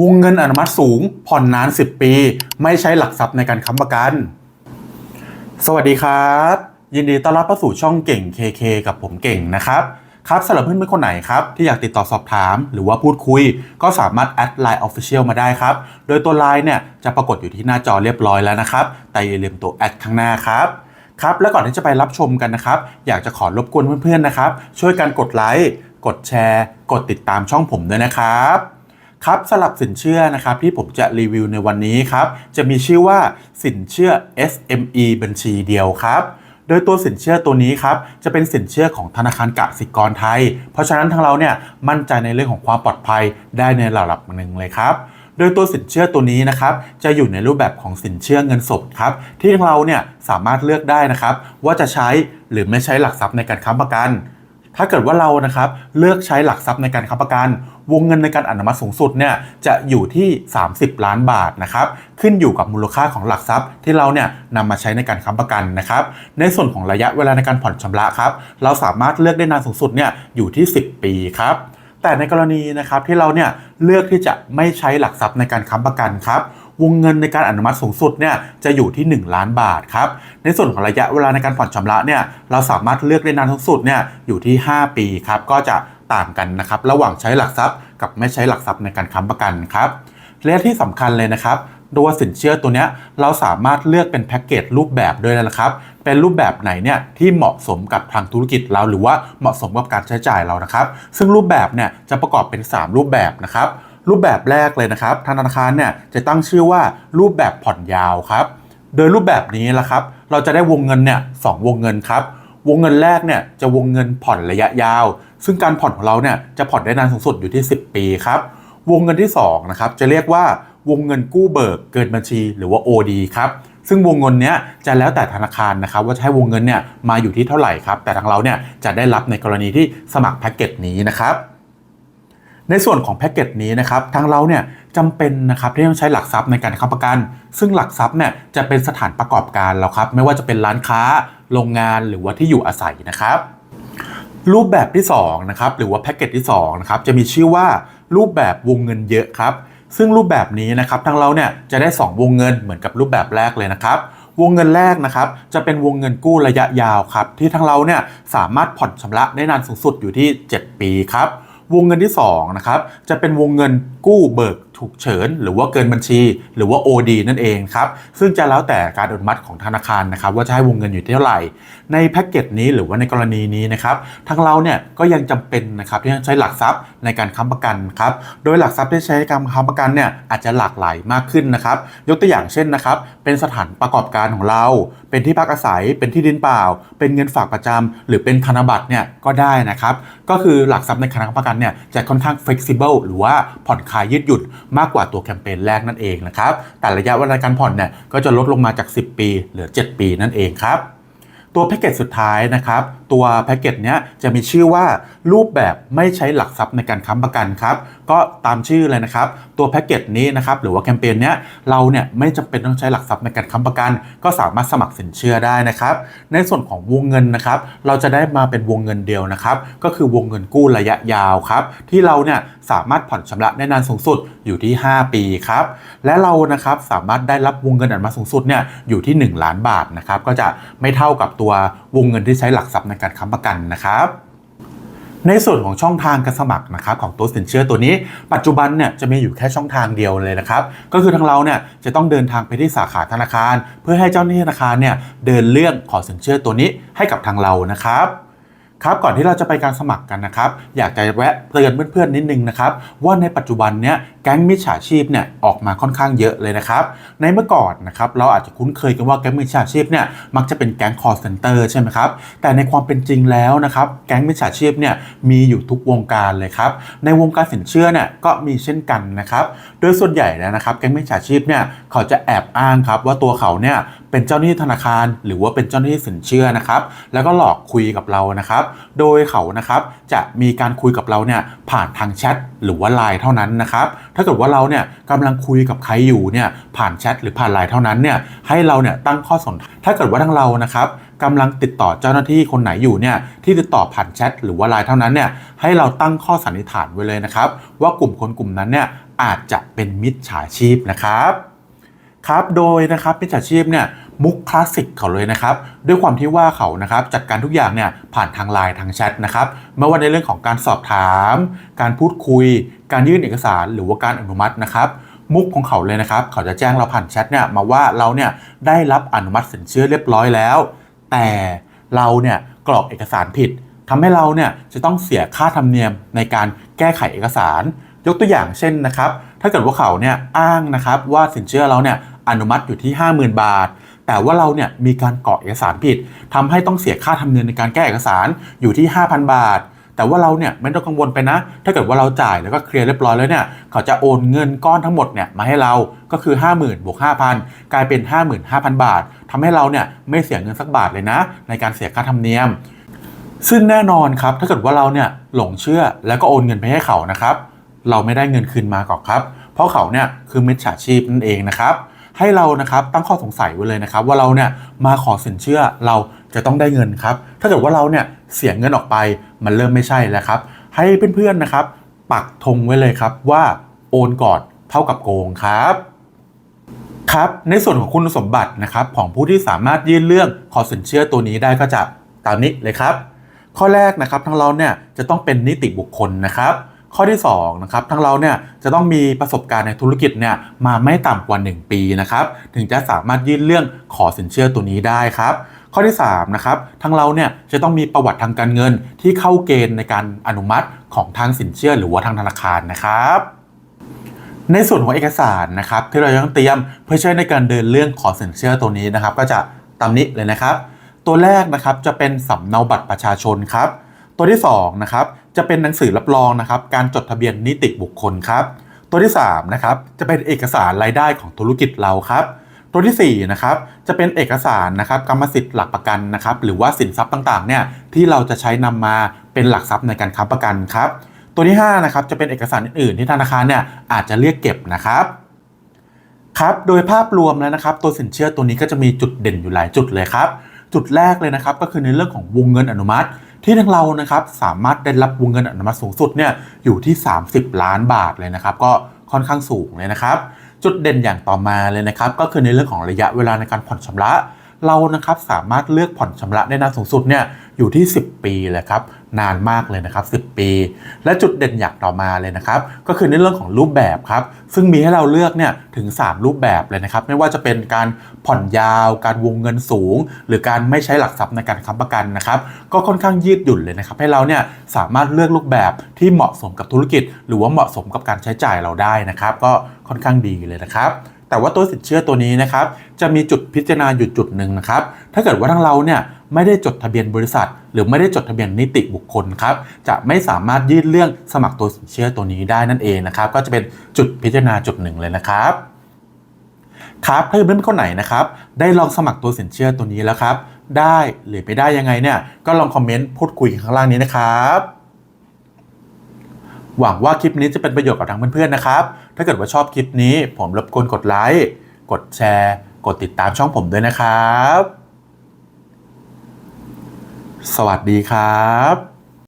วงเงินอนุมัติสูง ผ่อนนาน 10 ปี ไม่ใช้หลักทรัพย์ในการค้ำประกัน สวัสดีครับ ยินดีต้อนรับเข้าสู่ช่องเก่ง KK กับผมเก่งนะครับครับสำหรับเพื่อนๆคนไหนครับ ที่อยากติดต่อสอบถาม หรือว่าพูดคุย ก็สามารถแอดไลน์ Official มาได้ครับ โดยตัวไลน์เนี่ยจะปรากฏอยู่ที่หน้าจอเรียบร้อยแล้วนะครับ แต่อย่าลืมตัวแอดข้างหน้าครับครับ และก่อนที่จะไปรับชมกันนะครับ อยากจะขอรบกวนเพื่อนๆนะครับ ช่วยกันกดไลค์กดแชร์ กดติดตามช่องผมด้วยนะครับ ครับสลับสินเชื่อนะครับที่ผมจะรีวิวในวันนี้ครับจะมีชื่อว่าสินเชื่อ SME บัญชีเดียวครับโดยตัวสินเชื่อตัวนี้ครับจะเป็นสินเชื่อของธนาคารกสิกรไทย เพราะฉะนั้นทางเราเนี่ยมั่นใจในเรื่องของความปลอดภัยได้ในระดับหนึ่งเลยครับโดยตัวสินเชื่อตัวนี้นะครับจะอยู่ในรูปแบบของสินเชื่อเงินสดครับที่ทางเราเนี่ยสามารถเลือกได้นะครับว่าจะใช้หรือไม่ใช้หลักทรัพย์ในการค้ำประกัน ถ้าเกิดว่าเรานะครับเลือกใช้หลักทรัพย์ในการค้ำประกัน วงเงินในการอนุมัติสูงสุดเนี่ยจะอยู่ที่ 30 ล้านบาทนะครับขึ้นอยู่กับมูลค่าของหลักทรัพย์ที่เราเนี่ยนำมาใช้ในการค้ำประกันนะครับในส่วนของระยะเวลาในการผ่อนชำระครับเราสามารถเลือกได้นานสูงสุดเนี่ยอยู่ที่ 10 ปีครับแต่ในกรณีนะครับที่เราเนี่ยเลือกที่จะไม่ใช้หลักทรัพย์ในการค้ำประกันครับ วงเงินในการอนุมัติสูงสุดเนี่ยจะอยู่ที่ 1 ล้านบาทครับ ในส่วนของระยะเวลาในการผ่อนชำระเนี่ยเราสามารถเลือกได้นานสูงสุดเนี่ยอยู่ที่ 5 ปีครับก็จะต่างกันนะครับระหว่างใช้หลักทรัพย์ กับไม่ใช้หลักทรัพย์ในการค้ำประกันครับและที่สำคัญเลยนะครับตัวสินเชื่อตัวเนี้ยเราสามารถเลือกเป็นแพ็กเกจรูปแบบด้วยนะครับ เป็นรูปแบบไหนเนี่ยที่เหมาะสมกับทางธุรกิจเราหรือว่าเหมาะสมกับการใช้จ่ายเรานะครับ ซึ่งรูปแบบเนี่ยจะประกอบเป็น 3 รูปแบบนะครับ รูปแบบแรกเลยนะครับทางธนาคารเนี่ยจะตั้งชื่อว่ารูปแบบผ่อนยาวครับ โดยรูปแบบนี้ละครับ เราจะได้วงเงินเนี่ยสองวงเงินครับ วงเงินแรกเนี่ยจะวงเงินผ่อนระยะยาว ซึ่งการผ่อนของเราเนี่ยจะผ่อนได้นานสูงสุดอยู่ที่ 10 ปีครับ วงเงินที่2นะครับจะเรียกว่าวงเงินกู้เบิกเกินบัญชีหรือว่า OD ครับซึ่งวงเงินเนี้ยจะแล้วแต่ธนาคารนะครับว่าให้วงเงินเนี่ยมาอยู่ที่เท่าไหร่ครับแต่ทางเราเนี่ยจะได้รับในกรณีที่สมัครแพ็กเกจนี้นะครับ ในส่วนของแพ็กเกจนี้นะครับทางเราเนี่ยจำเป็นนะครับที่ต้องใช้หลักทรัพย์ในการค้ำประกัน ซึ่งหลักทรัพย์เนี่ยจะเป็นสถานประกอบการเราครับ ไม่ว่าจะเป็นร้านค้า โรงงานหรือว่าที่อยู่อาศัยนะครับ รูปแบบที่2นะครับหรือว่าแพ็กเกจที่2นะครับจะมีชื่อว่ารูปแบบวงเงินเยอะครับ ซึ่งรูปแบบนี้นะครับทางเราเนี่ยจะได้ 2 วงเงินเหมือนกับรูปแบบแรกเลยนะครับวงเงินแรกนะครับจะเป็นวงเงินกู้ระยะยาวครับที่ทางเราเนี่ยสามารถผ่อนชำระได้นานสูงสุดอยู่ที่ 7 ปีครับ วงเงินที่2นะครับจะเป็นวงเงินกู้เบิกฉุกเฉิน หรือว่าเกินบัญชี หรือว่า OD นั่นเองครับ ซึ่งจะแล้วแต่การอนุมัติของธนาคารนะครับ ว่าจะให้วงเงินอยู่เท่าไหร่ ในแพ็กเกจนี้หรือว่าในกรณีนี้นะครับทางเราเนี่ยก็ยังจำเป็นนะครับที่ต้องใช้หลักทรัพย์ในการค้ำประกันครับโดยหลักทรัพย์ที่ใช้ในการค้ำประกันเนี่ยอาจจะหลากหลายมากขึ้นนะครับ ยกตัวอย่างเช่นนะครับ เป็นสถานประกอบการของเรา เป็นที่พักอาศัย เป็นที่ดินเปล่า เป็นเงินฝากประจำหรือเป็นธนบัตรเนี่ยก็ได้นะครับ ก็คือหลักทรัพย์ในค้ำประกันเนี่ยจะค่อนข้าง flexible หรือว่าผ่อนคลายยืดหยุ่น มากกว่าตัวแคมเปญแรกนั่นเองนะครับแต่ระยะเวลาการผ่อนเนี่ยก็จะลดลงมาจาก 10 ปีเหลือ 7 ปีนั่นเองครับตัวแพ็กเกจสุดท้ายนะครับ ตัวแพ็กเกจเนี้ยจะมีชื่อว่ารูปแบบไม่ใช้หลักทรัพย์ในการค้ำประกันครับ ก็ตามชื่อเลยนะครับ ตัวแพ็กเกจนี้นะครับ หรือว่าแคมเปญเนี้ยเราเนี่ยไม่จำเป็นต้องใช้หลักทรัพย์ในการค้ำประกัน ก็สามารถสมัครสินเชื่อได้นะครับ ในส่วนของวงเงินนะครับ เราจะได้มาเป็นวงเงินเดียวนะครับ ก็คือวงเงินกู้ระยะยาวครับ ที่เราเนี่ยสามารถผ่อนชำระได้นานสูงสุดอยู่ที่ 5 ปีครับและเรานะครับสามารถได้รับวงเงินอันมาสูงสุดเนี่ยอยู่ที่ 1 ล้านบาทนะครับก็จะไม่เท่ากับตัววงเงินที่ใช้หลักทรัพย์ในการค้ำประกันนะครับในส่วนของช่องทางการสมัครนะครับของตัวสินเชื่อตัวนี้ ปัจจุบันเนี่ยจะมีอยู่แค่ช่องทางเดียวเลยนะครับ ก็คือทางเราเนี่ยจะต้องเดินทางไปที่สาขาธนาคาร เพื่อให้เจ้าหน้าที่ธนาคารเนี่ยเดินเรื่องขอสินเชื่อตัวนี้ให้กับทางเรานะครับ ครับก่อนที่เราจะไปการสมัครกันนะครับ อยากจะแวะเตือนเพื่อนๆนิดนึงนะครับ ว่าในปัจจุบันเนี้ยแก๊งมิจฉาชีพเนี่ยออกมาค่อนข้างเยอะเลยนะครับ ในเมื่อก่อนนะครับเราอาจจะคุ้นเคยกันว่าแก๊งมิจฉาชีพเนี่ยมักจะเป็นแก๊ง call center ใช่ไหมครับแต่ในความเป็นจริงแล้วนะครับแก๊งมิจฉาชีพเนี่ยมีอยู่ทุกวงการเลยครับในวงการสินเชื่อเนี่ยก็มีเช่นกันนะครับโดยส่วนใหญ่แล้วนะครับแก๊งมิจฉาชีพเนี่ยเขาจะแอบอ้างครับว่าตัวเขาเนี่ย เป็นเจ้าหน้าที่ธนาคาร หรือว่าเป็นเจ้าหน้าที่สินเชื่อนะครับ แล้วก็หลอกคุยกับเรานะครับ โดยเขานะครับจะมีการคุยกับเราเนี่ยผ่านทางแชทหรือว่าไลน์เท่านั้นนะครับถ้าเกิดว่าเราเนี่ยกำลังคุยกับใครอยู่เนี่ยผ่านแชทหรือผ่านไลน์เท่านั้นเนี่ยให้เราเนี่ยตั้งข้อสนถ้าเกิดว่าทั้งเรานะครับกำลังติดต่อเจ้าหน้าที่คนไหนอยู่เนี่ยที่ติดต่อผ่านแชทหรือว่าไลน์เท่านั้นเนี่ยให้เราตั้งข้อสันนิษฐานไว้เลยนะครับ ว่ากลุ่มคนกลุ่มนั้นเนี่ยอาจจะเป็นมิจฉาชีพนะครับครับโดยนะครับมิจฉาชีพเนี่ย มุกคลาสสิกเขาเลยนะครับด้วยความที่ว่าเขานะครับจัดการทุกอย่างเนี่ยผ่านทางไลน์ทางแชทนะครับไม่ว่าในเรื่องของการสอบถาม การพูดคุย การยื่นเอกสารหรือว่าการอนุมัตินะครับมุกของเขาเลยนะครับ เขาจะแจ้งเราผ่านแชทเนี่ยมาว่าเราเนี่ยได้รับอนุมัติสินเชื่อเรียบร้อยแล้ว แต่เราเนี่ยกรอกเอกสารผิดทำให้เราเนี่ยจะต้องเสียค่าธรรมเนียมในการแก้ไขเอกสาร ยกตัวอย่างเช่นนะครับ ถ้าเกิดว่าเขาเนี่ยอ้างนะครับว่าสินเชื่อเราเนี่ยอนุมัติอยู่ที่ 50,000 บาท แต่ว่าเราเนี่ยมีการกรอกเอกสารผิดทำให้ต้องเสียค่าธรรมเนียมในการแก้เอกสารอยู่ที่ 5,000 บาท แต่ว่าเราเนี่ยไม่ต้องกังวลไปนะ ถ้าเกิดว่าเราจ่ายแล้วก็เคลียร์เรียบร้อยแล้วเนี่ยเขาจะโอนเงินก้อนทั้งหมดเนี่ยมาให้เราก็คือ 50,000บวก5,000 กลายเป็น 55,000 บาททำให้เราเนี่ยไม่เสียเงินสักบาทเลยนะ ในการเสียค่าธรรมเนียม ซึ่งแน่นอนครับถ้าเกิดว่าเราเนี่ยหลงเชื่อแล้วก็โอนเงินไปให้เขานะครับเราไม่ได้เงินคืนมาก่อนครับ เพราะเขาเนี่ยคือมิจฉาชีพนั่นเองนะครับ ให้เรานะครับตั้งข้อสงสัยไว้เลยนะครับ ว่าเราเนี่ยมาขอสินเชื่อเราจะต้องได้เงินครับ ถ้าเกิดว่าเราเนี่ยเสียเงินออกไปมันเริ่มไม่ใช่แล้วครับ ให้เพื่อนๆนะครับ ปักธงไว้เลยครับว่าโอนก่อนเท่ากับโกงครับครับในส่วนของคุณสมบัตินะครับของผู้ที่สามารถยื่นเรื่องขอสินเชื่อตัวนี้ได้ก็จะตามนี้เลยครับ ข้อแรกนะครับทั้งเราเนี่ยจะต้องเป็นนิติบุคคลนะครับ ข้อที่2นะครับทั้งเราเนี่ยจะต้องมีประสบการณ์ในธุรกิจเนี่ยมาไม่ต่ำกว่า 1 ปีนะครับถึงจะสามารถยื่นเรื่องขอสินเชื่อตัวนี้ได้ครับข้อที่3นะครับทั้งเราเนี่ยจะต้องมีประวัติทางการเงินที่เข้าเกณฑ์ในการอนุมัติของทางสินเชื่อหรือว่าทางธนาคารนะครับในส่วนของเอกสารนะครับที่เราต้องเตรียมเพื่อใช้ในการเดินเรื่องขอสินเชื่อตัวนี้นะครับ ก็จะตามนี้เลยนะครับ ตัวแรกนะครับจะเป็นสำเนาบัตรประชาชนครับ ตัวที่2นะครับจะเป็นหนังสือรับรองนะครับการจดทะเบียนนิติบุคคลครับ ตัวที่3นะครับจะเป็นเอกสารรายได้ของธุรกิจเราครับ ตัวที่4นะครับจะเป็นเอกสารนะครับกรรมสิทธิ์หลักประกันนะครับหรือว่าสินทรัพย์ต่างๆเนี่ยที่เราจะใช้นำมาเป็นหลักทรัพย์ในการค้ำประกันครับ ตัวที่5นะครับจะเป็นเอกสารอื่นๆที่ธนาคารเนี่ยอาจจะเรียกเก็บนะครับครับโดยภาพรวมแล้วนะครับ ตัวสินเชื่อตัวนี้ก็จะมีจุดเด่นอยู่หลายจุดเลยครับ จุดแรกเลยนะครับก็คือในเรื่องของวงเงินอนุมัติ ที่ทางเรานะครับสามารถได้รับวงเงินอนุมัติสูงสุดเนี่ยอยู่ที่ 30 ล้านบาทเลยนะครับ ก็ค่อนข้างสูงเลยนะครับ จุดเด่นอย่างต่อมาเลยนะครับ ก็คือในเรื่องของระยะเวลาในการผ่อนชำระ เรานะครับสามารถเลือกผ่อนชำระได้นานสูงสุดเนี่ย อยู่ที่ 10 ปีเลยครับนานมากเลยนะครับ 10 ปี และจุดเด่นอย่างต่อมาเลยนะครับ ก็คือในเรื่องของรูปแบบครับ ซึ่งมีให้เราเลือกเนี่ยถึง 3 รูปแบบเลยนะครับ ไม่ว่าจะเป็นการผ่อนยาว การวงเงินสูง หรือการไม่ใช้หลักทรัพย์ในการค้ำประกันนะครับ ก็ค่อนข้างยืดหยุ่นเลยนะครับ ให้เราเนี่ยสามารถเลือกรูปแบบที่เหมาะสมกับธุรกิจ หรือว่าเหมาะสมกับการใช้จ่ายเราได้นะครับ ก็ค่อนข้างดีเลยนะครับแต่ว่าตัวสินเชื่อตัวนี้นะครับจะมีจุดพิจารณาอยู่จุดหนึ่งนะครับ ถ้าเกิดว่าทั้งเราเนี่ย ไม่ได้จดทะเบียนบริษัท หรือไม่ได้จดทะเบียนนิติบุคคลครับจะไม่สามารถยื่นเรื่องสมัครตัวสินเชื่อตัวนี้ได้นั่นเองนะครับ ก็จะเป็นจุดพิจารณาจุดหนึ่งเลยนะครับครับถ้าเพื่อนๆคนไหนนะครับ ได้ลองสมัครตัวสินเชื่อตัวนี้แล้วครับ ได้หรือไม่ได้ยังไงเนี่ยก็ลองคอมเมนต์พูดคุยข้างล่างนี้นะครับหวังว่าคลิปนี้จะเป็นประโยชน์กับทางเพื่อนๆนะครับ ถ้าเกิดว่าชอบคลิปนี้ ผมรบกวนกดไลค์ กดแชร์ กดติดตามช่องผมด้วยนะครับ สวัสดีครับ